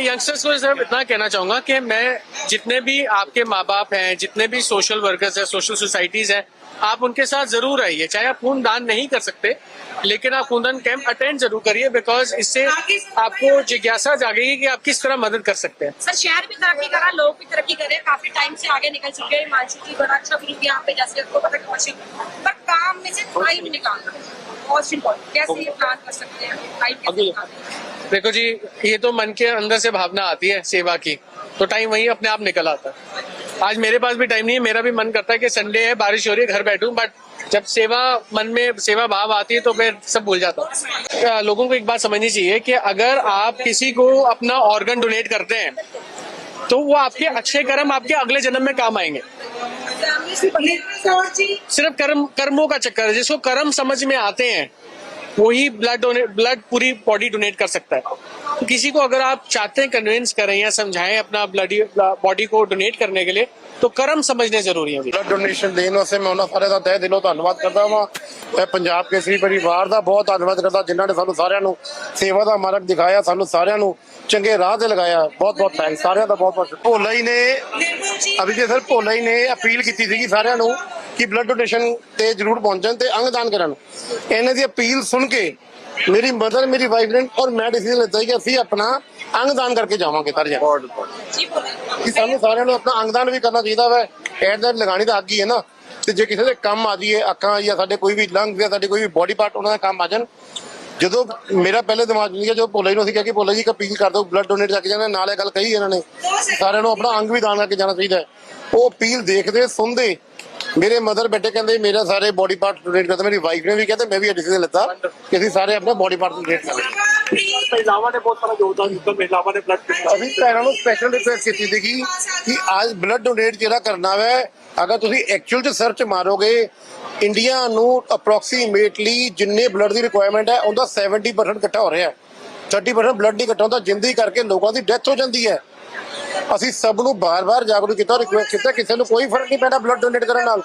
Youngsters को सिर्फ़ इतना कहना चाहूँगा कि मैं जितने भी आपके माँ बाप हैं जितने भी सोशल वर्कर्स हैं सोशल सोसाइटीज हैं आप उनके साथ ज़रूर आइए। चाहे आप खून दान नहीं कर सकते लेकिन आप खूनदान कैंप अटेंड ज़रूर करिए बिकॉज़ इससे आपको जिज्ञासा जागेगी कि आप किस तरह मदद कर सकते हैं। सर शहर भी तरक्की कर रहा है लोग भी तरक्की कर। रहे हैं काफ़ी टाइम से आगे निकल चुके हैं। हिमांशु जी बड़ा अच्छा ग्रुप यहाँ पे जैसे आपको पता पर काम में से टाइम निकालना मोस्ट इम्पोर्टेंट कैसे ये प्लान कर सकते हैं? देखो जी ये तो मन के अंदर से भावना आती है सेवा की। तो टाइम वही अपने आप निकल आता है। आज मेरे पास भी टाइम नहीं है मेरा भी मन करता है कि संडे है बारिश हो रही है घर बैठूं बट जब सेवा मन में सेवा भाव आती है तो फिर सब भूल जाता हूँ। लोगों को एक बात समझनी चाहिए कि अगर आप किसी को अपना ऑर्गन डोनेट करते हैं तो वो आपके अच्छे कर्म आपके अगले जन्म में काम आएँगे। सिर्फ़ कर्म कर्मों का चक्कर है जिसको कर्म समझ में आते हैं वही ब्लड डोनेट ब्लड पूरी बॉडी डोनेट कर सकता है तो किसी को अगर आप चाहते हैं कन्विंस करें या समझाएं अपना ब्लडी बॉडी को डोनेट करने के लिए तो कर्म समझने जरूरी है ਬਲੱਡ ਡੋਨੇਸ਼ਨ ਦੇਣ ਵਾਸਤੇ ਮੈਂ ਉਹਨਾਂ ਸਾਰਿਆਂ ਦਾ ਤਹਿ ਦਿਲੋਂ ਧੰਨਵਾਦ ਕਰਦਾ ਹਾਂ ਤੇ ਪੰਜਾਬ ਕੇਸਰੀ ਪਰਿਵਾਰ ਦਾ ਬਹੁਤ ਧੰਨਵਾਦ ਕਰਦਾ ਜਿਨ੍ਹਾਂ ਨੇ ਸਾਨੂੰ ਸਾਰਿਆਂ ਨੂੰ ਸੇਵਾ ਦਾ ਮਾਰਗ ਦਿਖਾਇਆ ਸਾਨੂੰ ਸਾਰਿਆਂ ਨੂੰ ਚੰਗੇ ਰਾਹ ਤੇ ਲਗਾਇਆ ਬਹੁਤ ਬਹੁਤ ਥੈਂਕਸ ਸਾਰਿਆਂ ਦਾ ਬਹੁਤ ਬਹੁਤ ਭੋਲਾ ਹੀ ਨੇ ਅਭਿਜੇ ਸਰ ਭੋਲਾ ਹੀ ਨੇ ਅਪੀਲ ਕੀਤੀ ਸੀਗੀ ਸਾਰਿਆਂ ਨੂੰ ਕਿ ਬਲੱਡ ਡੋਨੇਸ਼ਨ ਤੇ ਜ਼ਰੂਰ ਪਹੁੰਚਣ ਤੇ ਅੰਗਦਾਨ ਕਰਨ ਇਹਨਾਂ ਦੀ ਅਪੀਲ ਸੁਣ ਕੇ ਮੇਰੀ ਮਦਰ ਮੇਰੀ ਵਾਈਫ ਨੇ ਔਰ ਮੈਂ ਡਿਸੀਜਨ ਲਿੱਤਾ ਕਿ ਅਸੀਂ ਆਪਣਾ ਅੰਗਦਾਨ ਕਰਕੇ ਜਾਵਾਂਗੇ ਸਰ ਜੀ ਬਹੁਤ ਕਿ ਸਾਨੂੰ ਸਾਰਿਆਂ ਨੂੰ ਆਪਣਾ ਅੰਗਦਾਨ ਵੀ ਕਰਨਾ ਚਾਹੀਦਾ ਵੈ। ਐਡ ਦਾ ਲਗਾਣੀ ਤਾਂ ਅੱਗ ਹੈ ਨਾ। ਤੇ ਜੇ ਕਿਸੇ ਦੇ ਕੰਮ ਆ ਜੀਏ ਅੱਖਾਂ ਜਾਂ ਸਾਡੇ ਕੋਈ ਵੀ ਲੰਗ ਜਾਂ ਸਾਡੇ ਕੋਈ ਵੀ ਬੋਡੀ ਪਾਰਟ ਉਹਨਾਂ ਦਾ ਕੰਮ ਆ ਜਾਣ। ਜਦੋਂ ਮੇਰਾ ਪਹਿਲੇ ਦਿਮਾਗ ਨਹੀਂ ਗਿਆ ਜੋ ਭੋਲੇ ਨੂੰ ਅਸੀਂ ਕਿਹਾ ਕਿ ਭੋਲੇ ਜੀ ਕਪੀਲ ਕਰ ਦਿਓ ਬਲੱਡ ਡੋਨੇਟ ਕਰਕੇ ਜਾਣਾ ਨਾਲ ਇਹ ਗੱਲ ਕਹੀ ਇਹਨਾਂ ਨੇ। ਸਾਰਿਆਂ ਨੂੰ ਆਪਣਾ ਅੰਗ ਵੀ ਦਾਨ ਕਰਕੇ ਜਾਣਾ ਚਾਹੀਦਾ ਉਹ ਅਪੀਲ ਦੇਖਦੇ ਸੁਣਦੇ ਮੇਰੇ ਮਦਰ ਬੇਟੇ ਕਹਿੰਦੇ ਮੇਰਾ ਸਾਰੇ ਬੋਡੀ ਪਾਰਟ ਡੋਨੇਟ ਕਰਦੇ ਮੇਰੀ ਵਾਈਫ ਨੇ ਵੀ ਕਹਿੰਦੇ ਮੈਂ ਵੀ ਡਿਸੀਜਨ ਲਿੱਤਾ ਕਿ ਅਸੀਂ ਸਾਰੇ ਆਪਣੇ ਬੋਡੀ ਪਾਰਟ ਡੋਨੇਟ ਕਰਾਂਗੇ। ਮਹਿਲਾਵਾਂ ਨੇ ਬਹੁਤ ਸਾਰਾ ਯੋਗਦਾਨ ਦਿੱਤਾ ਮਹਿਲਾਵਾਂ ਨੇ ਬਲੱਡ ਅਸੀਂ ਭੈਣਾਂ ਨੂੰ ਸਪੈਸ਼ਲ ਰਿਕੁਐਸਟ ਕੀਤੀ ਸੀਗੀ ਕਿ ਅੱਜ ਬਲੱਡ ਡੋਨੇਟ ਜਿਹੜਾ ਕਰਨਾ ਵੈ ਅਗਰ ਤੁਸੀਂ ਐਕਚੁਅਲ ਚ ਸਰਚ ਮਾਰੋਗੇ ਇੰਡੀਆ ਨੂੰ ਅਪਰੋਕਸੀਮੇਟਲੀ ਜਿੰਨੇ ਬਲੱਡ ਦੀ ਰਿਕੁਆਇਰਮੈਂਟ ਹੈ ਉਹਦਾ 70% ਇਕੱਠਾ ਹੋ ਰਿਹਾ ਹੈ। 30% ਬਲੱਡ ਨਹੀਂ ਇਕੱਠਾ ਹੁੰਦਾ ਜਿੰਦੀ ਕਰਕੇ ਲੋਕਾਂ ਦੀ ਡੈਥ ਹੋ ਜਾਂਦੀ ਹੈ। ਅਸੀਂ ਸਭ ਨੂੰ ਬਾਰ-ਬਾਰ ਜਾਗਰੂਕ ਕੀਤਾ ਰਿਕੁਐਸਟ ਕੀਤਾ ਕਿਸੇ ਨੂੰ ਕੋਈ ਫ਼ਰਕ ਨਹੀਂ ਪੈਣਾ ਬਲੱਡ ਡੋਨੇਟ ਕਰਨ ਨਾਲ।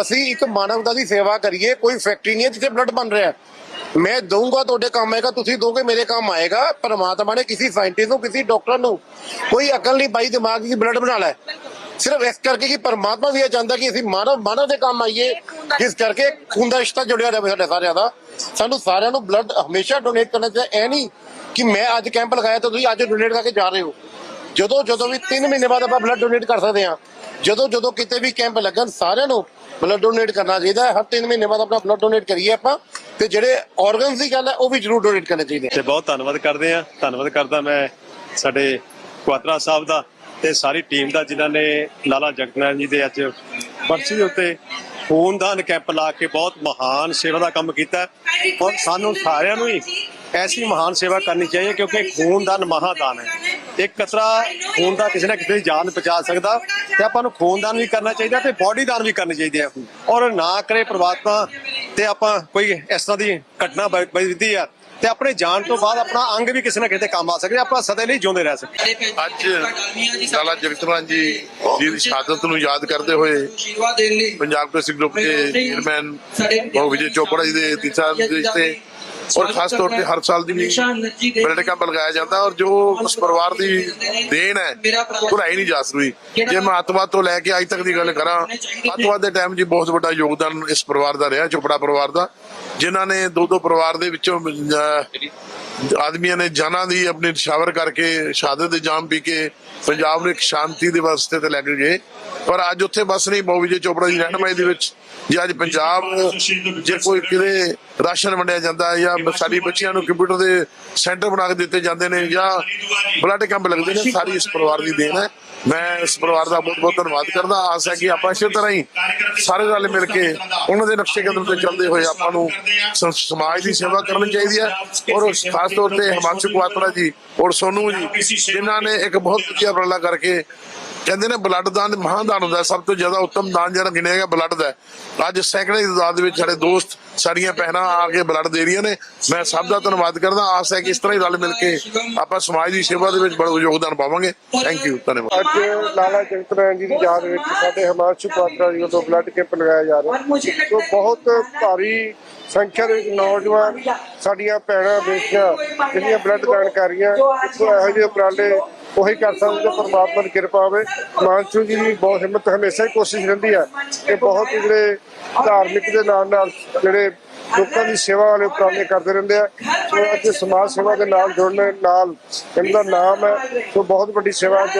ਅਸੀਂ ਇੱਕ ਮਾਨਵਤਾ ਦੀ ਸੇਵਾ ਕਰੀਏ, ਕੋਈ ਫੈਕਟਰੀ ਨਹੀਂ ਹੈ ਜਿੱਥੇ ਬਲੱਡ ਬਣ ਰਿਹਾ। ਮੈਂ ਦਊਂਗਾ ਤੁਹਾਡੇ ਕੰਮ ਆਏਗਾ ਤੁਸੀਂ ਦੋਗੇ, ਮੇਰੇ ਕੰਮ ਆਏਗਾ। ਪਰਮਾਤਮਾ ਨੇ ਕਿਸੇ ਸਾਇੰਟਿਸਟ ਨੂੰ, ਕਿਸੇ ਡਾਕਟਰ ਨੂੰ ਕੋਈ ਅਕਲ ਨਹੀਂ ਪਾਈ ਦਿਮਾਗ ਦੀ ਬਲੱਡ ਬਣਾ ਲੈ। ਸਿਰਫ ਇਸ ਕਰਕੇ ਕਿ ਪਰਮਾਤਮਾ ਵੀ ਇਹ ਚਾਹੁੰਦਾ ਕਿ ਅਸੀਂ ਮਾਨਵ ਮਾਨਵ ਦੇ ਕੰਮ ਆਈਏ। ਜਿਸ ਕਰਕੇ ਖੂਨ ਦਾ ਰਿਸ਼ਤਾ ਜੁੜਿਆ ਰਹੇ ਸਾਡੇ ਸਾਰਿਆਂ ਦਾ। ਸਾਨੂੰ ਸਾਰਿਆਂ ਨੂੰ ਬਲੱਡ ਹਮੇਸ਼ਾ ਡੋਨੇਟ ਕਰਨਾ ਚਾਹੀਦਾ। ਇਹ ਨਹੀਂ ਕਿ ਮੈਂ ਅੱਜ ਕੈਂਪ ਲਗਾਇਆ ਤਾਂ ਤੁਸੀਂ ਅੱਜ ਡੋਨੇਟ ਕਰਕੇ ਜਾ ਰਹੇ ਹੋ। ਜਦੋਂ ਜਦੋਂ ਵੀ 3 ਮਹੀਨੇ ਬਾਅਦ ਆਪਾਂ ਬਲੱਡ ਡੋਨੇਟ ਕਰ ਸਕਦੇ ਹਾਂ, ਜਦੋਂ ਜਦੋਂ ਕਿਤੇ ਵੀ ਕੈਂਪ ਲੱਗਣ, ਸਾਰਿਆਂ ਨੂੰ ਬਲੱਡ ਡੋਨੇਟ ਕਰਨਾ ਚਾਹੀਦਾ ਹੈ। ਹਰ 3 ਮਹੀਨੇ ਬਾਅਦ ਆਪਣਾ ਬਲੱਡ ਡੋਨੇਟ ਕਰੀਏ ਆਪਾਂ ਤੇ ਜਿਹੜੇ ਆਰਗਨਸ ਦੀ ਗੱਲ ਹੈ, ਉਹ ਵੀ ਜ਼ਰੂਰ ਡੋਨੇਟ ਕਰਨੇ ਚਾਹੀਦੇ ਤੇ ਬਹੁਤ ਧੰਨਵਾਦ ਕਰਦੇ ਆ ਧੰਨਵਾਦ ਕਰਦਾ ਮੈਂ ਸਾਡੇ ਕੁਆਤਰਾ ਸਾਹਿਬ ਦਾ ਤੇ ਸਾਰੀ ਟੀਮ ਦਾ, ਜਿਨ੍ਹਾਂ ਨੇ ਲਾਲਾ ਜਗਤ ਜੀ ਦੇ ਅੱਜ ਪਰਚੀ ਦੇ ਉੱਤੇ ਖੂਨਦਾਨ ਕੈਂਪ ਲਾ ਕੇ ਬਹੁਤ ਮਹਾਨ ਸੇਵਾ ਦਾ ਕੰਮ ਕੀਤਾ ਔਰ ਸਾਨੂੰ ਸਾਰਿਆਂ ਨੂੰ ਹੀ ਐਸੀ ਮਹਾਨ ਸੇਵਾ ਕਰਨੀ ਚਾਹੀਏ, ਕਿਉਂਕਿ ਖੂਨਦਾਨ ਮਹਾਦਾਨ ਹੈ। ਇੱਕ ਕਤਰਾ ਖੂਨ ਕਿਸੇ ਨਾ ਕਿਸੇ ਦੀ ਜਾਨ ਬਚਾ ਸਕਦਾ ਤੇ ਆਪਾਂ ਨੂੰ ਖੂਨਦਾਨ ਵੀ ਕਰਨਾ ਚਾਹੀਦਾ ਤੇ ਬੋਡੀ ਦਾਨ ਵੀ ਕਰਨੀ ਚਾਹੀਦੀ ਹੈ ਔਰ ਨਾ ਕਰੇ ਪ੍ਰਮਾਤਮਾ ਤੇ ਆਪਾਂ ਕੋਈ ਇਸ ਤਰ੍ਹਾਂ ਦੀ ਘਟਨਾ ਵੱਜਦੀ ਆ ਤੇ ਆਪਣੇ ਜਾਣ ਤੋਂ ਬਾਅਦ ਆਪਣਾ ਅੰਗ ਵੀ ਕਿਸੇ ਨਾ ਕਿਸੇ ਕੰਮ ਆ ਸਕਦੇ ਆਪਾਂ ਸਦਾ ਲਈ ਜਿਉਂਦੇ ਰਹਿ ਸਕਦੇ ਅੱਜ ਲਾਲਾ ਜਗਤਰਾਮ ਜੀ ਜੀ ਦੀ ਸ਼ਹਾਦਤ ਨੂੰ ਯਾਦ ਕਰਦੇ ਹੋਏ ਪੰਜਾਬ ਪ੍ਰੈਸ ਗਰੁੱਪ ਦੇ ਚੇਅਰਮੈਨ ਵਿਜੇ ਚੋਪੜਾ ਜੀ ਦੇ ਦਿਸ਼ਾ ਨਿਰਦੇਸ਼ ਤੇ ਔਰ ਖਾਸ ਤੌਰ ਤੇ ਹਰ ਸਾਲ ਦੀ ਬਲੱਡ ਕੈਂਪ ਲਗਾਇਆ ਜਾਂਦਾ ਔਰ ਜੋ ਉਸ ਪਰਿਵਾਰ ਦੀ ਦੇਣ ਹੈ ਭੁਲਾਈ ਨਹੀਂ ਜਾ ਸਕਦੀ। ਜੇ ਮੈਂ ਅੱਤਵਾਦ ਤੋਂ ਲੈ ਕੇ ਅੱਜ ਤੱਕ ਦੀ ਗੱਲ ਕਰਾਂ ਅੱਤਵਾਦ ਦੇ ਟਾਈਮ ਜੀ ਬਹੁਤ ਵੱਡਾ ਯੋਗਦਾਨ ਇਸ ਪਰਿਵਾਰ ਦਾ ਰਿਹਾ ਚੋਪੜਾ ਪਰਿਵਾਰ ਦਾ ਜਿਨ੍ਹਾਂ ਨੇ ਦੋ ਦੋ ਪਰਿਵਾਰ ਦੇ ਵਿੱਚੋਂ ਆਦਮੀਆਂ ਨੇ ਜਾਨਾਂ ਦੀ ਆਪਣੀ ਨਿਸ਼ਾਵਰ ਕਰਕੇ ਸ਼ਹਾਦਤ ਦੇ ਜਾਮ ਪੀ ਕੇ ਪੰਜਾਬ ਨੂੰ ਇੱਕ ਸ਼ਾਂਤੀ ਦੇ ਵਾਸਤੇ ਤੇ ਲੈ ਕੇ ਗਏ। ਪਰ ਅੱਜ ਉੱਥੇ ਬਸ ਨਹੀਂ ਬਹੁ ਵਿਜੇ ਚੋਪੜਾ ਦੀ ਰਹਿਨਮਾਈ ਦੇ ਵਿੱਚ ਜੇ ਅੱਜ ਪੰਜਾਬ ਜੇ ਕੋਈ ਕਿਤੇ ਰਾਸ਼ਨ ਵੰਡਿਆ ਜਾਂਦਾ ਜਾਂ ਸਾਡੀ ਬੱਚੀਆਂ ਨੂੰ ਕੰਪਿਊਟਰ ਦੇ ਸੈਂਟਰ ਬਣਾ ਕੇ ਦਿੱਤੇ ਜਾਂਦੇ ਨੇ ਜਾਂ ਬਲੱਡ ਕੈਂਪ ਲੱਗਦੇ ਨੇ, ਸਾਰੀ ਇਸ ਪਰਿਵਾਰ ਦੀ ਦੇਣ ਹੈ। ਮੈਂ ਇਸ ਪਰਿਵਾਰ ਦਾ ਬਹੁਤ ਬਹੁਤ ਧੰਨਵਾਦ ਕਰਦਾ। ਆਸ ਹੈ ਕਿ ਆਪਾਂ ਇਸੇ ਤਰ੍ਹਾਂ ਹੀ ਸਾਰੇ ਰਲ ਮਿਲ ਕੇ ਉਹਨਾਂ ਦੇ ਨਕਸ਼ੇ ਕਦਮ ਤੇ ਚੱਲਦੇ ਹੋਏ ਆਪਾਂ ਨੂੰ ਸਮਾਜ ਦੀ ਸੇਵਾ ਕਰਨੀ ਚਾਹੀਦੀ ਹੈ। ਔਰ ਖਾਸ ਤੌਰ ਤੇ ਹਿਮਾਂਸ਼ੂ ਕੁਆਤਰਾ ਜੀ ਔਰ ਸੋਨੂ ਜੀ, ਜਿਨ੍ਹਾਂ ਨੇ ਇੱਕ ਬਹੁਤ ਵਧੀਆ ਉਪਰਾਲਾ ਕਰਕੇ ਕਹਿੰਦੇ ਨੇ ਬਲੱਡ ਦਾਨ ਮਹਾਦਾਨ ਹੁੰਦਾ ਸਭ ਤੋਂ ਜ਼ਿਆਦਾ ਉੱਤਮ ਦਾਨ ਜਿਹੜਾ ਗਿਣਿਆ ਗਿਆ ਬਲੱਡ ਦਾ ਅੱਜ ਸੈਂਕੜੇ ਦੀ ਦੇ ਵਿੱਚ ਸਾਡੇ ਦੋਸਤ ਸਾਡੀਆਂ ਭੈਣਾਂ ਆ ਕੇ ਬਲੱਡ ਦੇ ਰਹੀਆਂ ਨੇ। ਮੈਂ ਸਭ ਦਾ ਧੰਨਵਾਦ ਕਰਦਾ। ਆਸ ਹੈ ਕਿ ਇਸ ਤਰ੍ਹਾਂ ਹੀ ਰਲ ਮਿਲ ਕੇ ਆਪਾਂ ਸਮਾਜ ਦੀ ਸੇਵਾ ਦੇ ਵਿੱਚ ਬੜਾ ਯੋਗਦਾਨ ਪਾਵਾਂਗੇ। ਥੈਂਕ ਯੂ ਧੰਨਵਾਦ। ਅੱਜ ਲਾਲਾ ਜਗਤ ਰਾਮ ਜੀ ਦੀ ਯਾਦ ਵਿੱਚ ਸਾਡੇ ਹਿਮਾਂਸ਼ੂ ਪਾਤਰਾ ਜੀ ਵੱਲੋਂ ਬਲੱਡ ਕੈਂਪ ਲਗਾਇਆ ਜਾ ਰਿਹਾ। ਸੋ ਬਹੁਤ ਭਾਰੀ ਸੰਖਿਆ ਦੇ ਨੌਜਵਾਨ, ਸਾਡੀਆਂ ਭੈਣਾਂ, ਬੇਟੀਆਂ, ਜਿਹੜੀਆਂ ਬਲੱਡ ਦਾਨ ਕਰ ਰਹੀਆਂ ਇੱਥੋਂ ਇਹੋ ਜਿਹੇ ਉਪਰਾਲੇ ਉਹੀ ਕਰ ਸਕਦੇ ਪਰਮਾਤਮਾ ਦੀ ਕਿਰਪਾ ਹੋਵੇ ਮਾਨਸੂ ਜੀ ਦੀ ਬਹੁਤ ਹਿੰਮਤ ਹਮੇਸ਼ਾ ਹੀ ਕੋਸ਼ਿਸ਼ ਰਹਿੰਦੀ ਹੈ ਕਿ ਬਹੁਤ ਜਿਹੜੇ ਧਾਰਮਿਕ ਦੇ ਨਾਲ ਨਾਲ ਜਿਹੜੇ ਲੋਕਾਂ ਦੀ ਸੇਵਾ ਵਾਲੇ ਉਪਰਾਲੇ ਕਰਦੇ ਰਹਿੰਦੇ ਆ। ਸੋ ਅੱਜ ਸਮਾਜ ਸੇਵਾ ਦੇ ਨਾਲ ਜੁੜਨ ਨਾਲ ਇਹਨਾਂ ਦਾ ਨਾਮ ਹੈ। ਸੋ ਬਹੁਤ ਵੱਡੀ ਸੇਵਾ ਅੱਜ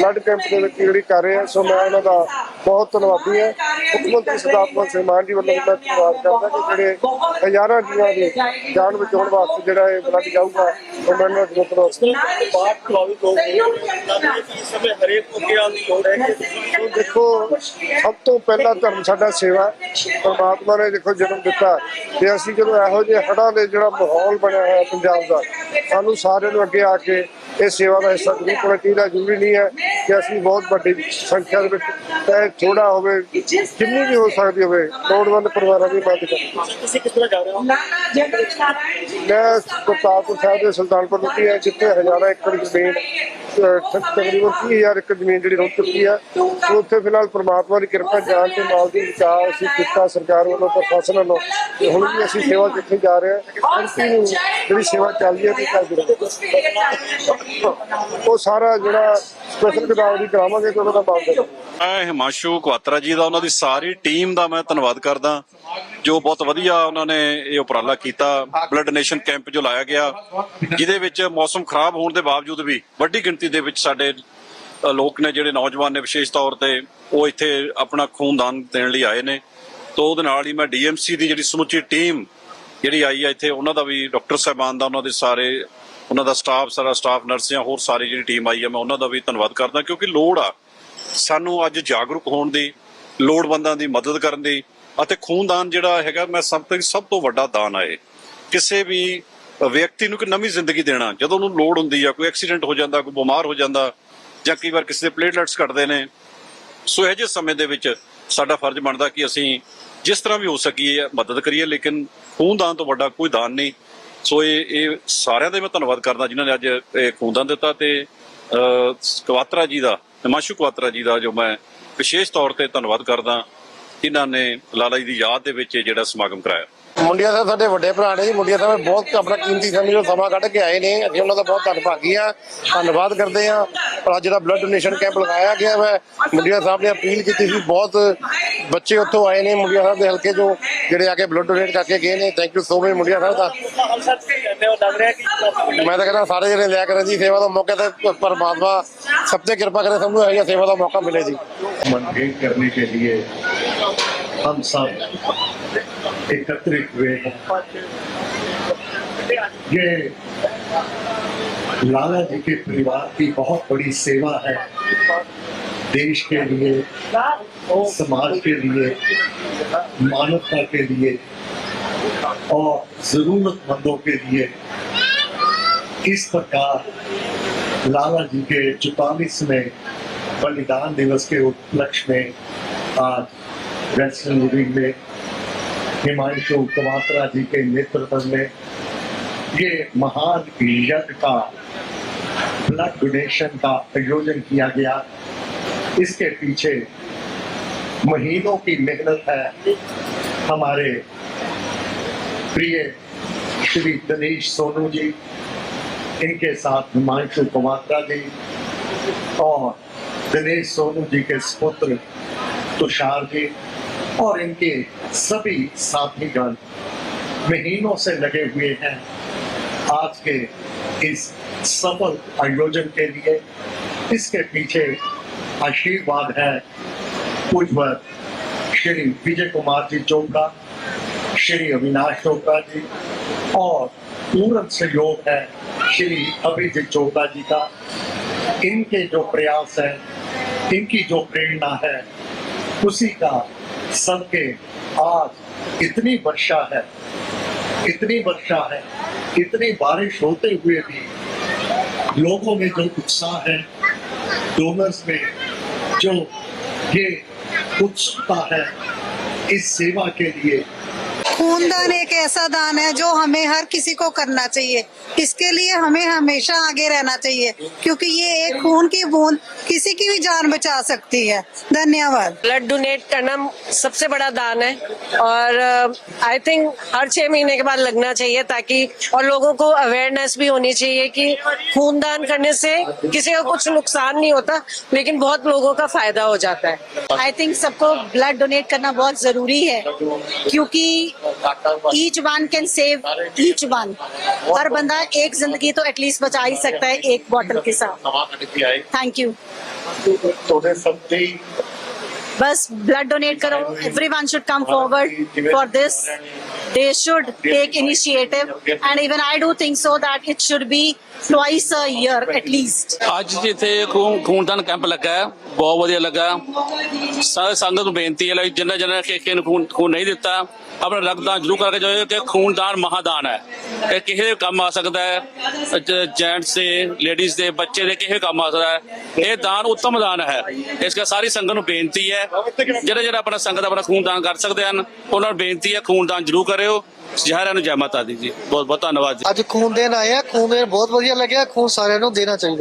ਬਲੱਡ ਕੈਂਪ ਦੇ ਵਿੱਚ ਜਿਹੜੀ ਕਰ ਰਹੇ ਆ। ਸੋ ਮੈਂ ਉਹਨਾਂ ਦਾ ਬਹੁਤ ਧੰਨਵਾਦੀ ਹਾਂ ਮੁੱਖ ਮੰਤਰੀ ਸਰਦਾਰ ਭਗਵੰਤ ਸਿੰਘ ਮਾਨ ਜੀ ਵੱਲੋਂ ਮੈਂ ਧੰਨਵਾਦ ਕਰਦਾ ਕਿ ਜਿਹੜੇ ਹਜ਼ਾਰਾਂ ਜੀਵਾਂ ਦੀ ਜਾਨ ਬਚਾਉਣ ਵਾਸਤੇ ਜਿਹੜਾ ਇਹ ਬਲੱਡ ਜਾਊਗਾ ਉਹਨਾਂ ਦਾ ਹੋ ਇਸ ਸਮੇਂ ਹਰੇਕ ਨੂੰ ਗਿਆਨ ਦੀ ਲੋੜ ਹੈ ਕਿ ਸੋ ਦੇਖੋ ਸਭ ਤੋਂ ਪਹਿਲਾ ਧਰਮ ਸਾਡਾ ਸੇਵਾ ਹੈ। ਪਰਮਾਤਮਾ ਨੇ ਦੇਖੋ ਜਨਮ ਦਿੱਤਾ ਤੇ ਅਸੀਂ ਜਦੋਂ ਇਹੋ ਜਿਹੇ ਹੜ੍ਹਾਂ ਦੇ ਜਿਹੜਾ ਮਾਹੌਲ ਬਣਿਆ ਹੋਇਆ ਪੰਜਾਬ ਦਾ ਸਾਨੂੰ ਸਾਰਿਆਂ ਨੂੰ ਅੱਗੇ ਆ ਕੇ ਇਹ ਸੇਵਾ ਦਾ ਹਿੱਸਾ ਜ਼ਰੂਰ ਪਾਉਣਾ ਚਾਹੀਦਾ ਜ਼ਰੂਰੀ ਨਹੀਂ ਹੈ ਕਿ ਅਸੀਂ ਬਹੁਤ ਵੱਡੀ ਸੰਖਿਆ ਦੇ ਵਿੱਚ ਚਾਹੇ ਥੋੜਾ ਹੋਵੇ ਜਿੰਨੀ ਵੀ ਹੋ ਸਕਦੀ ਹੋਵੇ ਲੋੜਵੰਦ ਪਰਿਵਾਰਾਂ ਦੀ ਮਦਦ ਕਰੀਏ। ਤੁਸੀਂ ਕਿਸ ਤਰ੍ਹਾਂ ਜਾ ਰਹੇ ਹੋ? ਮੈਂ ਕਰਤਾਰਪੁਰ ਸਾਹਿਬ ਦੇ ਸੁਲਤਾਨਪੁਰ ਰੁਕੀ ਹੈ ਜਿੱਥੇ ਹਜ਼ਾਰਾਂ ਏਕੜ ਜ਼ਮੀਨ ਤਕਰੀਬਨ 30000 ਏਕੜ ਜ਼ਮੀਨ ਜਿਹੜੀ ਰੁਕ ਚੁੱਕੀ ਹੈ ਉੱਥੇ ਫਿਲਹਾਲ ਪ੍ਰਮਾਤਮਾ ਦੀ ਕਿਰਪਾ ਜਾਨ ਤੇ ਮਾਲ ਦੀ ਵਿਚਾਰ ਅਸੀਂ ਕੀਤਾ, ਸਰਕਾਰ ਵੱਲੋਂ ਪ੍ਰਸ਼ਾਸਨ ਵੱਲੋਂ। ਤੇ ਹੁਣ ਵੀ ਅਸੀਂ ਸੇਵਾ ਜਿੱਥੇ ਜਾ ਰਹੇ ਹਾਂ। ਕੰਟੀਨਿਊ ਜਿਹੜੀ ਸੇਵਾ ਚੱਲਦੀ ਹੈ ਤੇ ਚੱਲਦੀ ਉਹ ਸਾਰਾ ਜਿਹੜਾ ਸਪੈਸ਼ਲ ਕਿਤਾਬ ਦੀ ਕਰਾਵਾਂਗੇ ਤੇ ਉਹਨਾਂ ਦਾ ਮੈਂ ਹਿਮਾਂਸ਼ੂ ਕੁਆਤਰਾ ਜੀ ਦਾ, ਉਹਨਾਂ ਦੀ ਸਾਰੀ ਟੀਮ ਦਾ ਮੈਂ ਧੰਨਵਾਦ ਕਰਦਾ। ਜੋ ਬਹੁਤ ਵਧੀਆ ਉਹਨਾਂ ਨੇ ਇਹ ਉਪਰਾਲਾ ਕੀਤਾ। ਬਲੱਡ ਡੋਨੇਸ਼ਨ ਕੈਂਪ ਜੋ ਲਾਇਆ ਗਿਆ, ਜਿਹਦੇ ਵਿੱਚ ਮੌਸਮ ਖਰਾਬ ਹੋਣ ਦੇ ਬਾਵਜੂਦ ਵੀ ਵੱਡੀ ਗਿਣਤੀ ਦੇ ਵਿੱਚ ਸਾਡੇ ਲੋਕ ਨੇ ਜਿਹੜੇ ਨੌਜਵਾਨ ਨੇ ਵਿਸ਼ੇਸ਼ ਤੌਰ ਤੇ, ਉਹ ਇੱਥੇ ਆਪਣਾ ਖੂਨਦਾਨ ਦੇਣ ਲਈ ਆਏ ਨੇ ਤੋਂ ਉਹਦੇ ਨਾਲ ਹੀ ਮੈਂ ਡੀਐਮਸੀ ਦੀ ਜਿਹੜੀ ਸਮੁੱਚੀ ਟੀਮ ਜਿਹੜੀ ਆਈ ਹੈ ਇੱਥੇ, ਉਹਨਾਂ ਦਾ ਵੀ ਡਾਕਟਰ ਸਾਹਿਬਾਨ ਦਾ, ਉਹਨਾਂ ਦੇ ਸਾਰੇ, ਉਹਨਾਂ ਦਾ ਸਟਾਫ, ਸਾਰਾ ਸਟਾਫ, ਨਰਸਿਆਂ, ਹੋਰ ਸਾਰੀ ਜਿਹੜੀ ਟੀਮ ਆਈ ਹੈ ਮੈਂ ਉਹਨਾਂ ਦਾ ਵੀ ਧੰਨਵਾਦ ਕਰਦਾ ਕਿਉਂਕਿ ਲੋੜ ਆ ਸਾਨੂੰ ਅੱਜ ਜਾਗਰੂਕ ਹੋਣ ਦੀ, ਲੋੜਵੰਦਾਂ ਦੀ ਮਦਦ ਕਰਨ ਦੀ ਅਤੇ ਖੂਨਦਾਨ ਜਿਹੜਾ ਹੈਗਾ, ਮੈਂ ਸਭ ਤੋਂ ਸਭ ਤੋਂ ਵੱਡਾ ਦਾਨ ਆ ਇਹ। ਕਿਸੇ ਵੀ ਵਿਅਕਤੀ ਨੂੰ ਇੱਕ ਨਵੀਂ ਜ਼ਿੰਦਗੀ ਦੇਣਾ, ਜਦੋਂ ਉਹਨੂੰ ਲੋੜ ਹੁੰਦੀ ਆ, ਕੋਈ ਐਕਸੀਡੈਂਟ ਹੋ ਜਾਂਦਾ, ਕੋਈ ਬਿਮਾਰ ਹੋ ਜਾਂਦਾ, ਜਾਂ ਕਈ ਵਾਰ ਕਿਸੇ ਦੇ ਪਲੇਟਲੈਟਸ ਘਟਦੇ ਨੇ, ਸੋ ਇਹ ਜਿਹੇ ਸਮੇਂ ਦੇ ਵਿੱਚ ਸਾਡਾ ਫਰਜ਼ ਬਣਦਾ ਕਿ ਅਸੀਂ ਜਿਸ ਤਰ੍ਹਾਂ ਵੀ ਹੋ ਸਕੀਏ, ਮਦਦ ਕਰੀਏ, ਲੇਕਿਨ ਖੂਨਦਾਨ ਤੋਂ ਵੱਡਾ ਕੋਈ ਦਾਨ ਨਹੀਂ। ਸੋ ਇਹ ਇਹ ਸਾਰਿਆਂ ਦਾ ਮੈਂ ਧੰਨਵਾਦ ਕਰਦਾ, ਜਿਨ੍ਹਾਂ ਨੇ ਅੱਜ ਇਹ ਖੂਨਦਾਨ ਦਿੱਤਾ ਤੇ ਕਵਾਤਰਾ ਜੀ ਦਾ, ਹਿਮਾਂਸ਼ੂ ਕਵਾਤਰਾ ਜੀ ਦਾ ਜੋ ਮੈਂ ਵਿਸ਼ੇਸ਼ ਤੌਰ ਤੇ ਧੰਨਵਾਦ ਕਰਦਾ, ਜਿਨ੍ਹਾਂ ਨੇ ਲਾਲਾ ਜੀ ਦੀ ਯਾਦ ਦੇ ਵਿੱਚ ਇਹ ਜਿਹੜਾ ਸਮਾਗਮ ਕਰਾਇਆ। ਮੁੰਡਿਆ ਸਾਹਿਬ ਸਾਡੇ ਵੱਡੇ ਭਰਾ ਨੇ ਜੀ, ਮੁੰਡਿਆ ਸਾਹਿਬ ਬਹੁਤ ਆਪਣਾ ਕੀਮਤੀ ਸਮੇਂ ਜੋ ਸਮਾਂ ਕੱਢ ਕੇ ਆਏ ਨੇ। ਅਸੀਂ ਉਹਨਾਂ ਦਾ ਬਹੁਤ ਧੰਨਵਾਦੀ ਆ ਧੰਨਵਾਦ ਕਰਦੇ ਆ ਪਰ ਜਿਹੜਾ ਬਲੱਡ ਡੋਨੇਸ਼ਨ ਕੈਂਪ ਲਗਾਇਆ ਗਿਆ ਹੈ ਮੁੰਡਿਆ ਸਾਹਿਬ ਨੇ ਅਪੀਲ ਕੀਤੀ ਸੀ, ਬਹੁਤ ਬੱਚੇ ਉੱਥੋਂ ਆਏ ਨੇ ਮੁੰਡਿਆ ਸਾਹਿਬ ਦੇ ਹਲਕੇ ਜੋ ਜਿਹੜੇ ਆ ਕੇ ਬਲੱਡ ਡੋਨੇਟ ਕਰਕੇ ਗਏ ਨੇ। ਥੈਂਕ ਯੂ ਸੋ ਮਚ ਮੁੰਡਿਆ ਸਾਹਿਬ ਦਾ। ਮੈਂ ਤਾਂ ਕਹਿੰਦਾ ਸਾਰੇ ਜਿਹੜੇ ਲਿਆ ਕਰਨ ਜੀ, ਸੇਵਾ ਦਾ ਮੌਕਾ ਤੇ ਪਰਮਾਤਮਾ ਸਭ ਤੇ ਕਿਰਪਾ ਕਰੇ, ਸਭ ਨੂੰ ਇਹ ਸੇਵਾ ਦਾ ਮੌਕਾ ਮਿਲੇ ਜੀ। ਮਨਗੇ ਕਰਨੇ ਕੇ ਲਈ ਹਮ ਸਭ। एकत्रित हुए हैं। ये लाला जी के परिवार की बहुत बड़ी सेवा है। देश के लिए, समाज के लिए, मानवता के लिए और जरूरतमंदों के लिए इस प्रकार लाला जी के चौतालीसवें बलिदान दिवस के उपलक्ष्य में आज वेस्टर्न लिविंग में हिमांशु कमात्रा जी के नेतृत्व में ये महान यज्ञ का ब्लड डोनेशन का आयोजन किया गया। इसके पीछे महीनों की मेहनत है हमारे प्रिय श्री दिनेश सोनू जी, इनके साथ हिमांशु कुमात्रा जी और दिनेश सोनू जी के सुपुत्र तुषार जी। और इनके सभी साथीगण महीनों से लगे हुए हैं आज के इस सफल आयोजन के लिए। इसके पीछे आशीर्वाद है पूज्यवत श्री विजय कुमार जी चोपड़ा श्री अविनाश चोपड़ा जी और पूर्ण सहयोग है श्री अभिजीत चोपड़ा जी का। इनके जो प्रयास है, इनकी जो प्रेरणा है, उसी का सबके आज इतनी वर्षा है, इतनी वर्षा है, इतनी बारिश होते हुए भी लोगों में जो उत्साह है, डोनर्स में जो ये उत्सुकता है, इस सेवा के लिए खूनदान एक ऐसा दान है जो हमें हर किसी को करना चाहिए। इसके लिए हमें हमेशा आगे रहना चाहिए क्योंकि ये एक खून की बूंद किसी की भी जान बचा सकती है। धन्यवाद। ब्लड डोनेट करना सबसे बड़ा दान है और आई थिंक हर छह महीने के बाद लगना चाहिए ताकि और लोगों को अवेयरनेस भी होनी चाहिए कि खून दान करने से किसी का कुछ नुकसान नहीं होता लेकिन बहुत लोगों का फ़ायदा हो जाता है। आई थिंक सबको ब्लड डोनेट करना बहुत ज़रूरी है क्योंकि each one can save each one हर बंदा एक जिंदगी तो एटलीस्ट बचा ही सकता है एक बॉटल के साथ थैंक यू ਤੁਹਾਡੇ ਸਭ ਦੀ बस ब्लड डोनेट करो everyone should come forward for this they should take initiative and even i do think so that it should be twice a year at least ਅੱਜ ਜਿੱਥੇ ਖੂਨ ਖੂਨਦਾਨ ਕੈਂਪ ਲੱਗਾ ਹੈ, ਬਹੁਤ ਵਧੀਆ ਲੱਗਾ ਸਾਰੇ ਸੰਗਤ ਨੂੰ ਬੇਨਤੀ ਹੈ ਜਿੰਨਾ ਜਿੰਨਾ ਕਿ ਕਿਸੇ ਨੂੰ ਖੂਨ ਖੂਨ ਨਹੀਂ ਦਿੱਤਾ ਆਪਣਾ ਰਕਤਦਾਨ ਜ਼ਰੂਰ ਕਰਕੇ ਜਾਓ ਕਿ ਖੂਨਦਾਨ ਮਹਾਦਾਨ ਹੈ। ਇਹ ਕਿਸੇ ਦੇ ਕੰਮ ਆ ਸਕਦਾ ਹੈ? ਜੈਂਟਸ ਦੇ ਲੇਡੀਜ਼ ਦੇ, ਬੱਚੇ ਦੇ ਕਿਸੇ ਕੰਮ ਆ ਸਕਦਾ ਹੈ? ਇਹ ਦਾਨ ਉੱਤਮ ਦਾਨ ਹੈ। ਇਸ ਕਰਕੇ ਸਾਰੀ ਸੰਗਤ ਨੂੰ ਬੇਨਤੀ ਹੈ, ਜਿਹੜਾ ਜਿਹੜਾ ਆਪਣਾ ਸੰਗਤ ਆਪਣਾ ਖੂਨਦਾਨ ਕਰ ਸਕਦੇ ਹਨ, ਉਹਨਾਂ ਨੂੰ ਬੇਨਤੀ ਹੈ ਖੂਨਦਾਨ ਜ਼ਰੂਰ ਕਰਿਓ। ਸਾਰਿਆਂ ਨੂੰ ਜੈ ਮਾਤਾ ਦੀ ਜੀ। ਬਹੁਤ ਬਹੁਤ ਧੰਨਵਾਦ ਜੀ। ਅੱਜ ਖੂਨ ਦੇਣ ਆਏ ਆ। ਖੂਨ ਦੇਣ ਬਹੁਤ ਵਧੀਆ ਲੱਗਿਆ। ਖੂਨ ਸਾਰਿਆਂ ਨੂੰ ਦੇਣਾ ਚਾਹੀਦਾ।